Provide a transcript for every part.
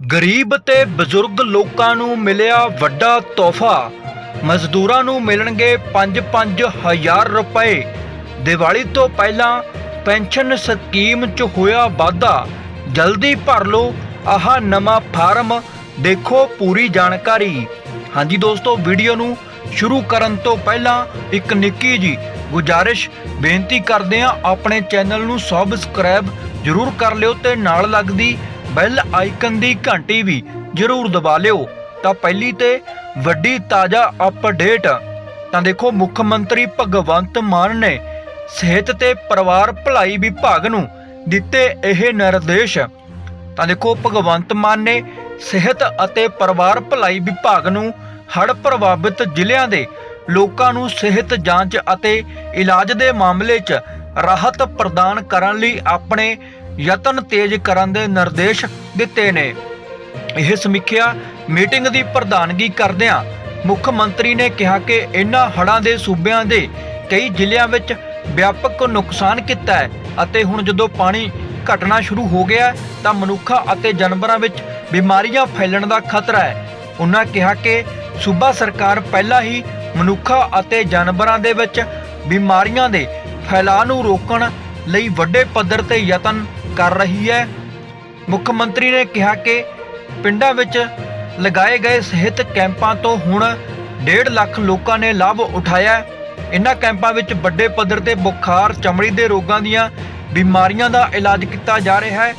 ਗਰੀਬ ਤੇ ਬਜ਼ੁਰਗ ਲੋਕਾਂ ਨੂੰ ਮਿਲਿਆ ਵੱਡਾ ਤੋਹਫਾ। ਮਜ਼ਦੂਰਾਂ ਨੂੰ ਮਿਲਣਗੇ 5-5000 ਰੁਪਏ। ਦੀਵਾਲੀ ਤੋਂ ਪਹਿਲਾਂ ਪੈਨਸ਼ਨ ਸਕੀਮ 'ਚ ਹੋਇਆ ਵਾਧਾ। ਜਲਦੀ ਭਰ ਲਓ, ਆਹ ਨਵਾਂ ਫਾਰਮ ਦੇਖੋ ਪੂਰੀ ਜਾਣਕਾਰੀ। ਹਾਂਜੀ ਦੋਸਤੋ, ਵੀਡੀਓ ਨੂੰ ਸ਼ੁਰੂ ਕਰਨ ਤੋਂ ਪਹਿਲਾਂ ਇੱਕ ਨਿੱਕੀ ਜੀ ਗੁਜਾਰਿਸ਼ ਬੇਨਤੀ ਕਰਦੇ ਹਾਂ, ਆਪਣੇ ਚੈਨਲ ਨੂੰ ਸਬਸਕ੍ਰਾਈਬ ਜਰੂਰ ਕਰ ਲਿਓ ਤੇ ਨਾਲ ਲੱਗਦੀ ਬੈਲ ਆਈਕਨ ਦੀ ਘੰਟੀ ਵੀ ਜਰੂਰ ਦਬਾ ਲਿਓ। ਤਾਂ ਪਹਿਲੀ ਤੇ ਵੱਡੀ ਤਾਜ਼ਾ ਅਪਡੇਟ। ਤਾਂ ਦੇਖੋ, ਮੁੱਖ ਮੰਤਰੀ ਭਗਵੰਤ ਮਾਨ ਨੇ ਸਿਹਤ ਤੇ ਪਰਿਵਾਰ ਭਲਾਈ ਵਿਭਾਗ ਨੂੰ ਦਿੱਤੇ ਇਹ ਨਿਰਦੇਸ਼। ਤਾਂ ਦੇਖੋ, ਭਗਵੰਤ ਮਾਨ ਨੇ ਸਿਹਤ ਅਤੇ ਪਰਿਵਾਰ ਭਲਾਈ ਵਿਭਾਗ ਨੂੰ ਹੜ੍ਹ ਪ੍ਰਭਾਵਿਤ ਜ਼ਿਲ੍ਹਿਆਂ ਦੇ ਲੋਕਾਂ ਨੂੰ ਸਿਹਤ ਜਾਂਚ ਅਤੇ ਇਲਾਜ ਦੇ ਮਾਮਲੇ 'ਚ ਰਾਹਤ ਪ੍ਰਦਾਨ ਕਰਨ ਲਈ ਆਪਣੇ ਯਤਨ ਤੇਜ਼ ਕਰਨ ਦੇ ਨਿਰਦੇਸ਼ ਦਿੱਤੇ ਨੇ। ਇਹ ਸਮੀਖਿਆ ਮੀਟਿੰਗ ਦੀ ਪ੍ਰਧਾਨਗੀ ਕਰਦਿਆਂ ਮੁੱਖ ਮੰਤਰੀ ਨੇ ਕਿਹਾ ਕਿ ਇਨ੍ਹਾਂ ਹੜ੍ਹਾਂ ਦੇ ਸੂਬਿਆਂ ਦੇ ਕਈ ਜ਼ਿਲ੍ਹਿਆਂ ਵਿੱਚ ਵਿਆਪਕ ਨੁਕਸਾਨ ਕੀਤਾ ਹੈ ਅਤੇ ਹੁਣ ਜਦੋਂ ਪਾਣੀ ਘਟਣਾ ਸ਼ੁਰੂ ਹੋ ਗਿਆ ਤਾਂ ਮਨੁੱਖਾਂ ਅਤੇ ਜਾਨਵਰਾਂ ਵਿੱਚ ਬਿਮਾਰੀਆਂ ਫੈਲਣ ਦਾ ਖਤਰਾ ਹੈ। ਉਹਨਾਂ ਕਿਹਾ ਕਿ ਸੂਬਾ ਸਰਕਾਰ ਪਹਿਲਾਂ ਹੀ ਮਨੁੱਖਾਂ ਅਤੇ ਜਾਨਵਰਾਂ ਦੇ ਵਿੱਚ ਬਿਮਾਰੀਆਂ ਦੇ ਫੈਲਾਅ ਨੂੰ ਰੋਕਣ ਲਈ ਵੱਡੇ ਪੱਧਰ ਤੇ ਯਤਨ ਕਰ ਰਹੀ ਹੈ। ਮੁੱਖ ਮੰਤਰੀ ਨੇ ਕਿਹਾ ਕਿ ਪਿੰਡਾਂ ਵਿੱਚ ਲਗਾਏ ਗਏ ਸਿਹਤ ਕੈਂਪਾਂ ਤੋਂ ਹੁਣ 1.5 ਲੱਖ ਲੋਕਾਂ ਨੇ ਲਾਭ ਉਠਾਇਆ ਹੈ। ਇਨ੍ਹਾਂ ਕੈਂਪਾਂ ਵਿੱਚ ਵੱਡੇ ਪੱਧਰ ਤੇ ਬੁਖਾਰ, ਚਮੜੀ ਦੇ ਰੋਗਾਂ ਦੀਆਂ ਬਿਮਾਰੀਆਂ ਦਾ ਇਲਾਜ ਕੀਤਾ ਜਾ ਰਿਹਾ ਹੈ।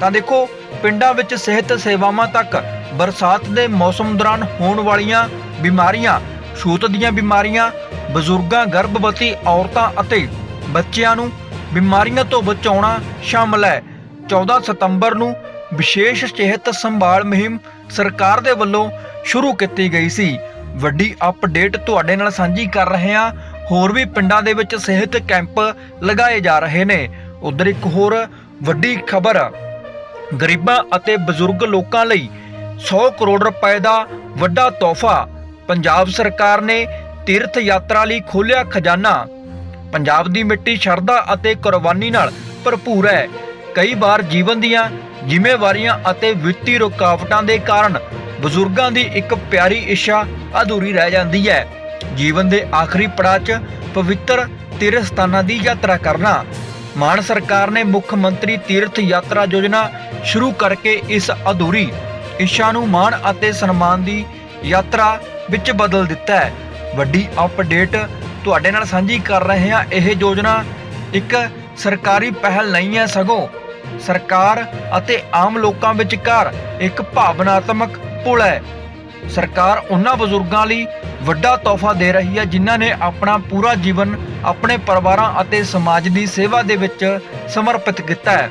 ਤਾਂ ਦੇਖੋ, ਪਿੰਡਾਂ ਵਿੱਚ ਸਿਹਤ ਸੇਵਾਵਾਂ ਤੱਕ ਬਰਸਾਤ ਦੇ ਮੌਸਮ ਦੌਰਾਨ ਹੋਣ ਵਾਲੀਆਂ ਬਿਮਾਰੀਆਂ, ਛੂਤ ਦੀਆਂ ਬਿਮਾਰੀਆਂ, ਬਜ਼ੁਰਗਾਂ, ਗਰਭਵਤੀ ਔਰਤਾਂ ਅਤੇ ਬੱਚਿਆਂ ਨੂੰ ਬਿਮਾਰੀਆਂ ਤੋਂ ਬਚਾਉਣਾ ਸ਼ਾਮਲ ਹੈ। 14 ਸਤੰਬਰ ਨੂੰ ਵਿਸ਼ੇਸ਼ ਸਿਹਤ ਸੰਭਾਲ ਮੁਹਿੰਮ ਸਰਕਾਰ ਦੇ ਵੱਲੋਂ ਸ਼ੁਰੂ ਕੀਤੀ ਗਈ ਸੀ। ਵੱਡੀ ਅਪਡੇਟ ਤੁਹਾਡੇ ਨਾਲ ਸਾਂਝੀ ਕਰ ਰਹੇ ਹਾਂ। ਹੋਰ ਵੀ ਪਿੰਡਾਂ ਦੇ ਵਿੱਚ ਸਿਹਤ ਕੈਂਪ ਲਗਾਏ ਜਾ ਰਹੇ ਨੇ। ਉਧਰ ਇੱਕ ਹੋਰ ਵੱਡੀ ਖਬਰ, ਗਰੀਬਾਂ ਅਤੇ ਬਜ਼ੁਰਗ ਲੋਕਾਂ ਲਈ 100 ਕਰੋੜ ਰੁਪਏ ਦਾ ਵੱਡਾ ਤੋਹਫਾ, ਪੰਜਾਬ ਸਰਕਾਰ ਨੇ ਤੀਰਥ ਯਾਤਰਾ ਲਈ ਖੋਲ੍ਹਿਆ ਖਜ਼ਾਨਾ। ਪੰਜਾਬ ਦੀ ਮਿੱਟੀ ਸ਼ਰਧਾ ਅਤੇ ਕੁਰਬਾਨੀ ਨਾਲ ਭਰਪੂਰ ਹੈ। ਕਈ ਵਾਰ ਜੀਵਨ ਦੀਆਂ ਜ਼ਿੰਮੇਵਾਰੀਆਂ ਅਤੇ ਵਿੱਤੀ ਰੁਕਾਵਟਾਂ ਦੇ ਕਾਰਨ ਬਜ਼ੁਰਗਾਂ ਦੀ ਇੱਕ ਪਿਆਰੀ ਇੱਛਾ ਅਧੂਰੀ ਰਹਿ ਜਾਂਦੀ ਹੈ। ਜੀਵਨ ਦੇ ਆਖਰੀ ਪੜਾਅ 'ਚ ਪਵਿੱਤਰ ਤੀਰਥ ਸਥਾਨਾਂ ਦੀ ਯਾਤਰਾ ਕਰਨਾ। ਮਾਨ ਸਰਕਾਰ ਨੇ ਮੁੱਖ ਮੰਤਰੀ ਤੀਰਥ ਯਾਤਰਾ ਯੋਜਨਾ ਸ਼ੁਰੂ ਕਰਕੇ ਇਸ ਅਧੂਰੀ ਇੱਛਾ ਨੂੰ ਮਾਣ ਅਤੇ ਸਨਮਾਨ ਦੀ ਯਾਤਰਾ ਵਿੱਚ ਬਦਲ ਦਿੱਤਾ ਹੈ। ਵੱਡੀ ਅਪਡੇਟ ਤੁਹਾਡੇ ਨਾਲ ਸਾਂਝੀ ਕਰ ਰਹੇ ਹਾਂ। ਇਹ ਯੋਜਨਾ ਇੱਕ ਸਰਕਾਰੀ ਪਹਿਲ ਨਹੀਂ ਹੈ ਸਗੋਂ ਸਰਕਾਰ ਅਤੇ ਆਮ ਲੋਕਾਂ ਵਿਚਕਾਰ ਇੱਕ ਭਾਵਨਾਤਮਕ ਪੁਲ ਹੈ। ਸਰਕਾਰ ਉਹਨਾਂ ਬਜ਼ੁਰਗਾਂ ਲਈ ਵੱਡਾ ਤੋਹਫਾ ਦੇ ਰਹੀ ਹੈ ਜਿਨ੍ਹਾਂ ਨੇ ਆਪਣਾ ਪੂਰਾ ਜੀਵਨ ਆਪਣੇ ਪਰਿਵਾਰਾਂ ਅਤੇ ਸਮਾਜ ਦੀ ਸੇਵਾ ਦੇ ਵਿੱਚ ਸਮਰਪਿਤ ਕੀਤਾ ਹੈ।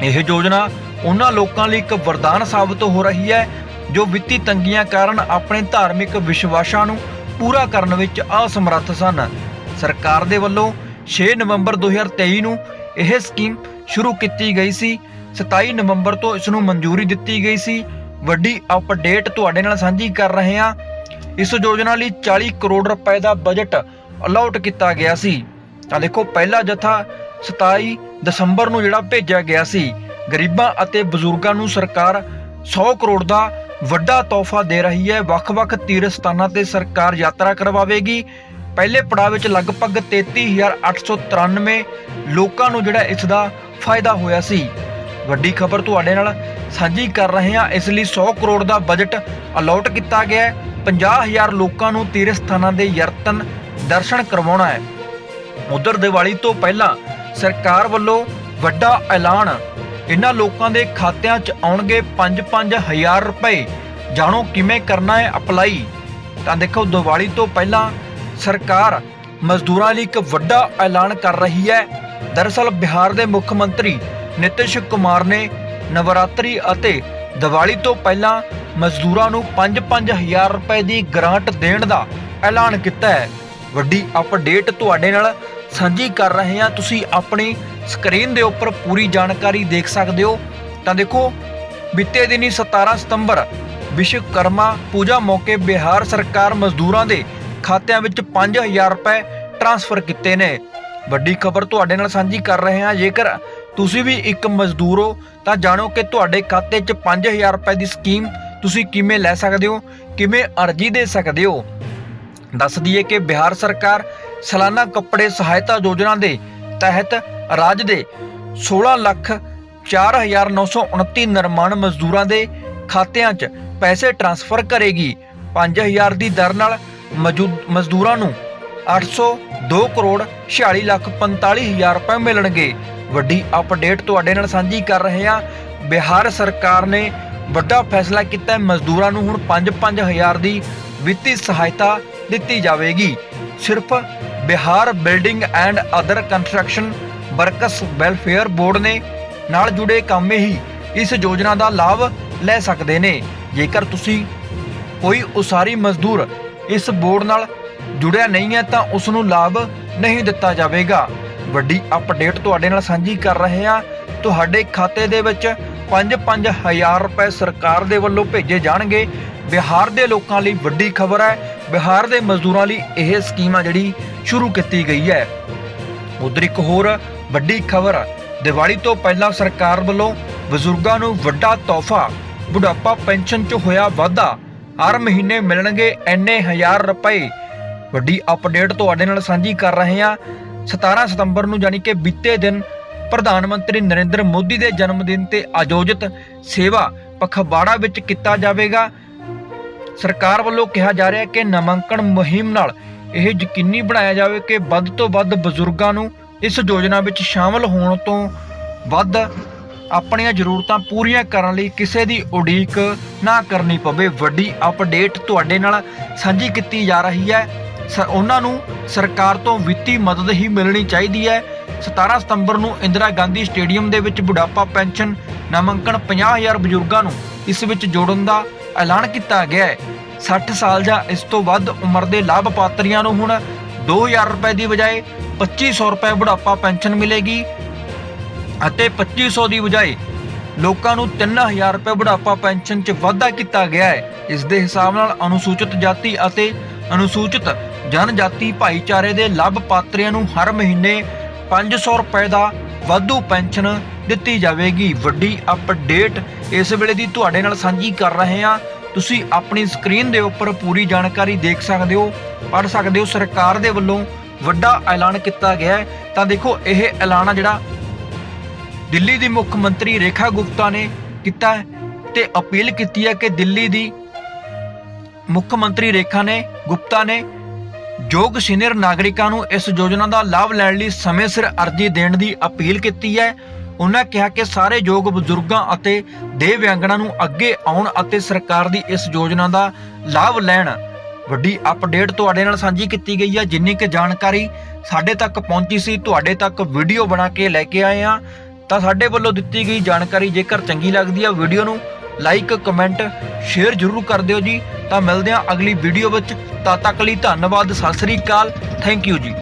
ਇਹ ਯੋਜਨਾ ਉਹਨਾਂ ਲੋਕਾਂ ਲਈ ਇੱਕ ਵਰਦਾਨ ਸਾਬਤ ਹੋ ਰਹੀ ਹੈ ਜੋ ਵਿੱਤੀ ਤੰਗੀਆਂ ਕਾਰਨ ਆਪਣੇ ਧਾਰਮਿਕ ਵਿਸ਼ਵਾਸਾਂ ਨੂੰ ਪੂਰਾ ਕਰਨ ਵਿੱਚ ਅਸਮਰੱਥ ਸਨ। ਸਰਕਾਰ ਦੇ ਵੱਲੋਂ 6 ਨਵੰਬਰ 2023 ਨੂੰ ਇਹ ਸਕੀਮ ਸ਼ੁਰੂ ਕੀਤੀ ਗਈ ਸੀ। 27 ਨਵੰਬਰ ਤੋਂ ਇਸ ਨੂੰ ਮਨਜ਼ੂਰੀ ਦਿੱਤੀ ਗਈ ਸੀ। ਵੱਡੀ ਅਪਡੇਟ ਤੁਹਾਡੇ ਨਾਲ ਸਾਂਝੀ ਕਰ ਰਹੇ ਹਾਂ। ਇਸ ਯੋਜਨਾ ਲਈ 40 ਕਰੋੜ ਰੁਪਏ ਦਾ ਬਜਟ ਅਲਾਟ ਕੀਤਾ ਗਿਆ ਸੀ। ਤਾਂ ਦੇਖੋ, ਪਹਿਲਾ ਜਥਾ 27 ਦਸੰਬਰ ਨੂੰ ਜਿਹੜਾ ਭੇਜਿਆ ਗਿਆ ਸੀ। ਗਰੀਬਾਂ ਅਤੇ ਬਜ਼ੁਰਗਾਂ ਨੂੰ ਸਰਕਾਰ 100 ਕਰੋੜ ਦਾ ਵੱਡਾ ਤੋਹਫਾ ਦੇ ਰਹੀ ਹੈ। ਵੱਖ-ਵੱਖ ਤੀਰਥ ਸਥਾਨਾਂ ਤੇ ਸਰਕਾਰ ਯਾਤਰਾ ਕਰਵਾਵੇਗੀ। ਪਹਿਲੇ ਪੜਾਅ ਵਿੱਚ ਲਗਭਗ 33893 ਲੋਕਾਂ ਨੂੰ ਜਿਹੜਾ ਇਸ ਦਾ ਫਾਇਦਾ ਹੋਇਆ ਸੀ। ਵੱਡੀ ਖਬਰ ਤੁਹਾਡੇ ਨਾਲ ਸਾਂਝੀ ਕਰ ਰਹੇ ਹਾਂ। ਇਸ ਲਈ 100 ਕਰੋੜ ਦਾ ਬਜਟ ਅਲਾਟ ਕੀਤਾ ਗਿਆ ਹੈ। 50000 ਲੋਕਾਂ ਨੂੰ ਤੀਰਥ ਸਥਾਨਾਂ ਦੇ ਯਤਨ ਦਰਸ਼ਨ ਕਰਵਾਉਣਾ ਹੈ। ਉਧਰ ਦੀਵਾਲੀ ਤੋਂ ਪਹਿਲਾਂ ਸਰਕਾਰ ਵੱਲੋਂ ਵੱਡਾ ਐਲਾਨ ਇਹਨਾਂ ਲੋਕਾਂ ਦੇ ਖਾਤਿਆਂ 'ਚ ਆਉਣਗੇ 5-5000 ਰੁਪਏ। ਜਾਣੋ ਕਿਵੇਂ ਕਰਨਾ ਹੈ ਅਪਲਾਈ? ਤਾਂ ਦੇਖੋ, ਦੀਵਾਲੀ ਤੋਂ ਪਹਿਲਾਂ ਸਰਕਾਰ ਮਜ਼ਦੂਰਾਂ ਲਈ ਇੱਕ ਵੱਡਾ ਐਲਾਨ ਕਰ ਰਹੀ ਹੈ। ਦਰਅਸਲ ਬਿਹਾਰ ਦੇ ਮੁੱਖ ਮੰਤਰੀ ਨਿਤਿਸ਼ ਕੁਮਾਰ ਨੇ ਨਵਰਾਤਰੀ ਅਤੇ ਦੀਵਾਲੀ ਤੋਂ ਪਹਿਲਾਂ ਮਜ਼ਦੂਰਾਂ ਨੂੰ 5-5000 ਰੁਪਏ ਦੀ ਗ੍ਰਾਂਟ ਦੇਣ ਦਾ ਐਲਾਨ ਕੀਤਾ ਹੈ। ਵੱਡੀ ਅਪਡੇਟ ਤੁਹਾਡੇ ਨਾਲ ਸਾਂਝੀ ਕਰ ਰਹੇ ਹਾਂ। ਤੁਸੀਂ ਆਪਣੀ ਸਕਰੀਨ ਦੇ ਉੱਪਰ ਪੂਰੀ ਜਾਣਕਾਰੀ ਦੇਖ ਸਕਦੇ ਹੋ। ਤਾਂ ਦੇਖੋ, ਬੀਤੇ ਦਿਨੀ 17 ਸਤੰਬਰ, ਵਿਸ਼ਵਕਰਮਾ ਪੂਜਾ ਮੌਕੇ ਬਿਹਾਰ ਸਰਕਾਰ ਮਜ਼ਦੂਰਾਂ ਦੇ ਖਾਤਿਆਂ ਵਿੱਚ 5000 ਰੁਪਏ ਟ੍ਰਾਂਸਫਰ ਕੀਤੇ ਨੇ। ਵੱਡੀ ਖਬਰ ਤੁਹਾਡੇ ਨਾਲ ਸਾਂਝੀ ਕਰ ਰਹੇ ਹਾਂ। ਜੇਕਰ ਤੁਸੀਂ ਵੀ ਇੱਕ ਮਜ਼ਦੂਰ ਹੋ, ਤਾਂ ਜਾਣੋ ਕਿ ਤੁਹਾਡੇ ਖਾਤੇ 'ਚ 5000 ਰੁਪਏ ਦੀ ਸਕੀਮ ਤੁਸੀਂ ਕਿਵੇਂ ਲੈ ਸਕਦੇ ਹੋ, ਕਿਵੇਂ ਅਰਜ਼ੀ ਦੇ ਸਕਦੇ ਹੋ। ਦੱਸ ਦਈਏ ਕਿ ਬਿਹਾਰ ਸਰਕਾਰ ਸਾਲਾਨਾ ਕੱਪੜੇ ਸਹਾਇਤਾ ਯੋਜਨਾ ਦੇ ਤਹਿਤ ਰਾਜ ਦੇ 16 ਲੱਖ 4929 ਨਿਰਮਾਣ ਮਜ਼ਦੂਰਾਂ ਦੇ ਖਾਤਿਆਂ 'ਚ ਪੈਸੇ ਟ੍ਰਾਂਸਫਰ ਕਰੇਗੀ। 5000 ਦੀ ਦਰ ਨਾਲ ਮਜ਼ਦੂਰਾਂ ਨੂੰ 802 ਕਰੋੜ 46 ਲੱਖ 45000 ਰੁਪਏ ਮਿਲਣਗੇ। ਵੱਡੀ ਅਪਡੇਟ ਤੁਹਾਡੇ ਨਾਲ ਸਾਂਝੀ ਕਰ ਰਹੇ ਹਾਂ। ਬਿਹਾਰ ਸਰਕਾਰ ਨੇ ਵੱਡਾ ਫੈਸਲਾ ਕੀਤਾ ਹੈ। ਮਜ਼ਦੂਰਾਂ ਨੂੰ ਹੁਣ 5-5000 ਦੀ ਵਿੱਤੀ ਸਹਾਇਤਾ ਦਿੱਤੀ ਜਾਵੇਗੀ। ਸਿਰਫ Bihar building and other construction works welfare board ਨੇ ਨਾਲ ਜੁੜੇ ਕੰਮ ਹੀ ਇਸ ਯੋਜਨਾ ਦਾ ਲਾਭ ਲੈ ਸਕਦੇ ਨੇ। ਜੇਕਰ ਤੁਸੀਂ ਕੋਈ ਉਸਾਰੀ ਮਜ਼ਦੂਰ ਇਸ ਬੋਰਡ ਨਾਲ ਜੁੜਿਆ ਨਹੀਂ ਹੈ, ਤਾਂ ਉਸ ਨੂੰ ਲਾਭ ਨਹੀਂ ਦਿੱਤਾ ਜਾਵੇਗਾ। ਵੱਡੀ ਅਪਡੇਟ ਤੁਹਾਡੇ ਨਾਲ ਸਾਂਝੀ ਕਰ ਰਹੇ ਹਾਂ। ਤੁਹਾਡੇ ਖਾਤੇ ਦੇ ਵਿੱਚ 5-5000 ਰੁਪਏ ਸਰਕਾਰ ਦੇ ਵੱਲੋਂ ਭੇਜੇ ਜਾਣਗੇ। ਬਿਹਾਰ ਦੇ ਲੋਕਾਂ ਲਈ ਵੱਡੀ ਖਬਰ ਹੈ। ਬਿਹਾਰ ਦੇ ਮਜ਼ਦੂਰਾਂ ਲਈ ਇਹ ਸਕੀਮ ਆ ਜਿਹੜੀ ਸ਼ੁਰੂ ਕੀਤੀ ਗਈ ਹੈ। ਉਧਰ ਇੱਕ ਹੋਰ ਵੱਡੀ ਖਬਰ, ਦੀਵਾਲੀ ਤੋਂ ਪਹਿਲਾਂ ਸਰਕਾਰ ਵੱਲੋਂ ਬਜ਼ੁਰਗਾਂ ਨੂੰ ਵੱਡਾ ਤੋਹਫਾ, ਬੁਢਾਪਾ ਪੈਨਸ਼ਨ 'ਚ ਹੋਇਆ ਵਾਧਾ। ਹਰ ਮਹੀਨੇ ਮਿਲਣਗੇ ਐਨੇ ਹਜ਼ਾਰ ਰੁਪਏ। ਵੱਡੀ ਅਪਡੇਟ ਤੁਹਾਡੇ ਨਾਲ ਸਾਂਝੀ ਕਰ ਰਹੇ ਹਾਂ। 17 ਸਤੰਬਰ ਨੂੰ ਯਾਨੀ ਕਿ ਬੀਤੇ ਦਿਨ ਪ੍ਰਧਾਨ ਮੰਤਰੀ ਨਰਿੰਦਰ ਮੋਦੀ ਦੇ ਜਨਮ ਦਿਨ ਤੇ ਆਯੋਜਿਤ ਸੇਵਾ ਪਖਵਾੜਾ ਵਿੱਚ ਕੀਤਾ ਜਾਵੇਗਾ। ਸਰਕਾਰ ਵੱਲੋਂ ਕਿਹਾ ਜਾ ਰਿਹਾ ਹੈ ਕਿ ਨਾਮਾਂਕਣ ਮੁਹਿੰਮ ਨਾਲ ਇਹ ਯਕੀਨੀ ਬਣਾਇਆ ਜਾਵੇ ਕਿ ਵੱਧ ਤੋਂ ਵੱਧ ਬਜ਼ੁਰਗਾਂ ਨੂੰ ਇਸ ਯੋਜਨਾ ਵਿੱਚ ਸ਼ਾਮਲ ਹੋਣ ਤੋਂ ਵੱਧ ਆਪਣੀਆਂ ਜ਼ਰੂਰਤਾਂ ਪੂਰੀਆਂ ਕਰਨ ਲਈ ਕਿਸੇ ਦੀ ਉਡੀਕ ਨਾ ਕਰਨੀ ਪਵੇ। ਵੱਡੀ ਅਪਡੇਟ ਤੁਹਾਡੇ ਨਾਲ ਸਾਂਝੀ ਕੀਤੀ ਜਾ ਰਹੀ ਹੈ। ਸ- ਉਹਨਾਂ ਨੂੰ ਸਰਕਾਰ ਤੋਂ ਵਿੱਤੀ ਮਦਦ ਹੀ ਮਿਲਣੀ ਚਾਹੀਦੀ ਹੈ। 17 ਸਤੰਬਰ ਨੂੰ ਇੰਦਰਾ ਗਾਂਧੀ ਸਟੇਡੀਅਮ ਦੇ ਵਿੱਚ ਬੁਢਾਪਾ ਪੈਨਸ਼ਨ ਨਾਮਾਂਕਣ 50000 ਬਜ਼ੁਰਗਾਂ ਨੂੰ ਇਸ ਵਿੱਚ ਜੋੜਨ ਦਾ ਐਲਾਨ ਕੀਤਾ ਗਿਆ ਹੈ। 60 ਸਾਲ ਜਾਂ ਇਸ ਤੋਂ ਵੱਧ ਉਮਰ ਦੇ ਲਾਭਪਾਤਰੀਆਂ ਨੂੰ ਹੁਣ 2000 ਰੁਪਏ ਦੀ ਬਜਾਏ 2500 ਰੁਪਏ ਬੁਢਾਪਾ ਪੈਨਸ਼ਨ ਮਿਲੇਗੀ ਅਤੇ 2500 ਦੀ ਬਜਾਏ ਲੋਕਾਂ ਨੂੰ 3000 ਰੁਪਏ ਬੁਢਾਪਾ ਪੈਨਸ਼ਨ 'ਚ ਵਾਧਾ ਕੀਤਾ ਗਿਆ ਹੈ। ਇਸ ਦੇ ਹਿਸਾਬ ਨਾਲ ਅਨੁਸੂਚਿਤ ਜਾਤੀ ਅਤੇ ਅਨੁਸੂਚਿਤ ਜਨਜਾਤੀ ਭਾਈਚਾਰੇ ਦੇ ਲਾਭਪਾਤਰੀਆਂ ਨੂੰ ਹਰ ਮਹੀਨੇ 500 ਰੁਪਏ ਦਾ ਵਾਧੂ ਪੈਨਸ਼ਨ ਦਿੱਤੀ ਜਾਵੇਗੀ। ਵੱਡੀ ਅਪਡੇਟ ਇਸ ਵੇਲੇ ਦੀ ਤੁਹਾਡੇ ਨਾਲ ਸਾਂਝੀ ਕਰ ਰਹੇ ਹਾਂ। ਤੁਸੀਂ ਆਪਣੀ ਸਕਰੀਨ ਦੇ ਉੱਪਰ ਪੂਰੀ ਜਾਣਕਾਰੀ ਦੇਖ ਸਕਦੇ ਹੋ, ਪੜ੍ਹ ਸਕਦੇ ਹੋ। ਸਰਕਾਰ ਦੇ ਵੱਲੋਂ ਵੱਡਾ ਐਲਾਨ ਕੀਤਾ ਗਿਆ ਹੈ। ਤਾਂ ਦੇਖੋ, ਇਹ ਐਲਾਨ ਜਿਹੜਾ ਦਿੱਲੀ ਦੀ ਮੁੱਖ ਮੰਤਰੀ ਰੇਖਾ ਗੁਪਤਾ ਨੇ ਕੀਤਾ ਹੈ ਤੇ ਅਪੀਲ ਕੀਤੀ ਹੈ ਕਿ ਦਿੱਲੀ ਦੀ ਮੁੱਖ ਮੰਤਰੀ ਰੇਖਾ ਨੇ, ਗੁਪਤਾ ਨੇ ਯੋਗ ਸੀਨੀਅਰ ਨਾਗਰਿਕਾਂ ਨੂੰ ਇਸ ਯੋਜਨਾ ਦਾ ਲਾਭ ਲੈਣ ਲਈ ਸਮੇਂ ਸਿਰ ਅਰਜ਼ੀ ਦੇਣ ਦੀ ਅਪੀਲ ਕੀਤੀ ਹੈ। ਉਹਨਾਂ ਕਿਹਾ ਕਿ ਸਾਰੇ ਯੋਗ ਬਜ਼ੁਰਗਾਂ ਅਤੇ ਦੇਵਯੰਗਨਾਂ ਨੂੰ ਅੱਗੇ ਆਉਣ ਅਤੇ ਸਰਕਾਰ ਦੀ ਇਸ ਯੋਜਨਾ ਦਾ ਲਾਭ ਲੈਣ। ਵੱਡੀ ਅਪਡੇਟ ਤੁਹਾਡੇ ਨਾਲ ਸਾਂਝੀ ਕੀਤੀ ਗਈ ਹੈ। ਜਿੰਨੀ ਕਿ ਜਾਣਕਾਰੀ ਸਾਡੇ ਤੱਕ ਪਹੁੰਚੀ ਸੀ, ਤੁਹਾਡੇ ਤੱਕ ਵੀਡੀਓ ਬਣਾ ਕੇ ਲੈ ਕੇ ਆਏ ਹਾਂ। ਤਾਂ ਸਾਡੇ ਵੱਲੋਂ ਦਿੱਤੀ ਗਈ ਜਾਣਕਾਰੀ ਜੇਕਰ ਚੰਗੀ ਲੱਗਦੀ ਹੈ, ਵੀਡੀਓ ਨੂੰ ਲਾਈਕ ਕਮੈਂਟ ਸ਼ੇਅਰ ਜ਼ਰੂਰ ਕਰ ਦਿਓ ਜੀ। ਤਾਂ ਮਿਲਦੇ ਹਾਂ ਅਗਲੀ ਵੀਡੀਓ ਵਿੱਚ। ਤਦ ਤੱਕ ਲਈ ਧੰਨਵਾਦ, ਸਤਿ ਸ੍ਰੀ ਅਕਾਲ। ਥੈਂਕ ਯੂ ਜੀ।